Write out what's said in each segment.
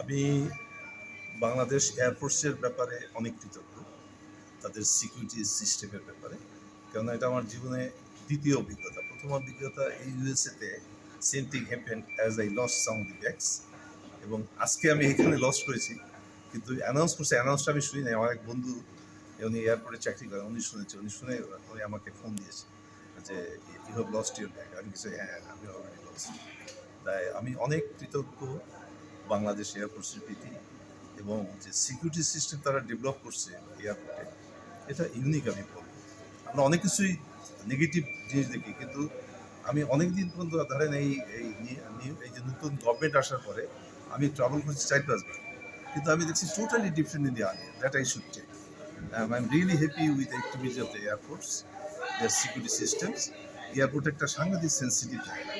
আমি বাংলাদেশ এয়ারফোর্সের ব্যাপারে অনেক কৃতজ্ঞ, তাদের সিকিউরিটি সিস্টেমের ব্যাপারে। কেননা এটা আমার জীবনে দ্বিতীয় অভিজ্ঞতা। প্রথম অভিজ্ঞতা এই ইউএসএতে same thing happen as I lost sound bags এবং আজকে আমি এখানে লস করেছি। কিন্তু অ্যানাউন্স করছে অ্যানাউন্সটা আমি শুনি নাই। আমার এক বন্ধু, উনি এয়ারপোর্টে চাকরি করেন উনি শুনেছে। উনি শুনে উনি আমাকে ফোন দিয়েছে যে you have lost your bag আমি কিছু হ্যাঁ আমি অলরেডি লস্ট তাই আমি অনেক কৃতজ্ঞ বাংলাদেশ এয়ারফোর্সের প্রতি এবং যে সিকিউরিটি সিস্টেম তারা ডেভেলপ করছে এয়ারপোর্টে এটা ইউনিক আমি বলব। আমরা অনেক কিছুই নেগেটিভ জিনিস দেখি, কিন্তু আমি অনেক দিন পর্যন্ত ধরেন এই এই এই যে নতুন গভর্নমেন্ট আসার পরে আমি ট্রাভেল করছি চার পাঁচবার কিন্তু আমি দেখছি totally different in the army that I should take I am really happy with activity of the air force their security systems airport একটা সাংঘাতিক সেন্সিটিভ জায়গা।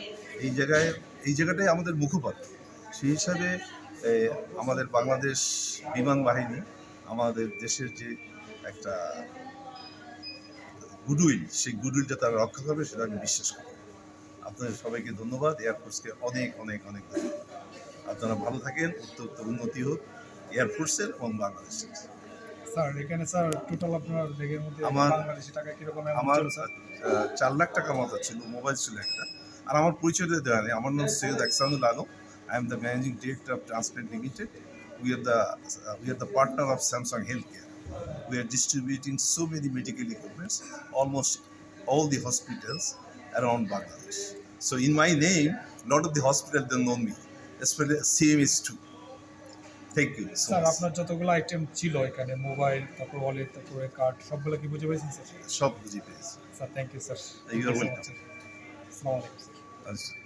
এই জায়গায় এই জায়গাটাই আমাদের মুখপাত্র। সেই হিসাবে আমাদের বাংলাদেশ বিমান বাহিনী আমাদের দেশের যে একটা গুডউইল সেই গুডউইলটা তারা রক্ষা করবে সেটা আমি বিশ্বাস করি। আপনাদের সবাইকে ধন্যবাদ। এয়ারফোর্সকে অনেক অনেক অনেক ধন্যবাদ। আপনারা ভালো থাকেন উত্তর উত্তর উন্নতি হোক এয়ারফোর্সের এবং বাংলাদেশের। স্যার এখানে স্যার টোটাল আপনার ব্যাগের মধ্যে আমার- বাংলাদেশি টাকা কীরকম amount আমার স্যার চার লাখ টাকা মতো ছিল মোবাইল ছিল একটা। আর আমার পরিচয়টা দেওয়া নেই। আমার নাম Syed Ekhsanul Alam I am the managing director of transplant limited we are the we are the partner of Samsung health care we are distributing so many medical equipments almost all the hospitals around Bangladesh. So in my name, lot of the hospital they know me, especially same is true. Thank you so sir আপনার যতগুলো item ছিল এখানে mobile তারপর wallet তারপরে card সবগুলো কি বুঝে পেয়েছেন স্যার সব বুঝি পেয়েছি। Sir thank you sir are welcome. আসসালামু আলাইকুম স্যার আচ্ছা।